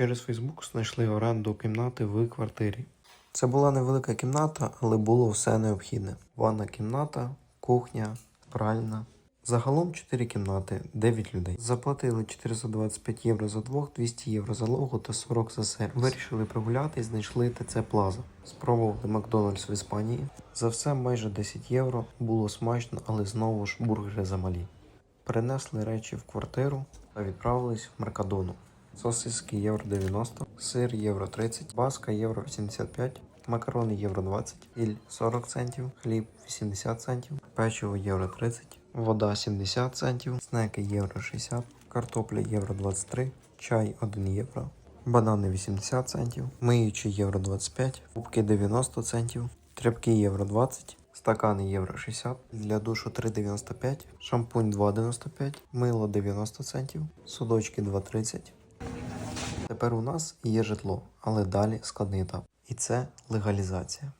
Через Фейсбук знайшли оренду кімнати в квартирі. Це була невелика кімната, але було все необхідне: ванна кімната, кухня, пральна. Загалом 4 кімнати, 9 людей. Заплатили 425 євро за двох, 200 євро за логу та 40 за сервіс. Вирішили прогулятись, знайшли ТЦ Плаза. Спробували Макдональдс в Іспанії. За все майже 10 євро. Було смачно, але знову ж бургери замалі. Перенесли речі в квартиру та відправились в Меркадону. Сосиски євро 90, сир євро 30, баска євро 85, макарони євро 20, сіль 40 центів, хліб 80 центів, печиво євро 30, вода 70 центів, снеки євро 60, картопля євро 23, чай 1 євро, банани 80 центів, миючі євро 25, кубки 90 центів, тряпки євро 20, стакани євро 60, для душу 3,95, шампунь 2,95, мило 90 центів, судочки 2,30. Тепер у нас є житло, але далі складний етап. І це легалізація.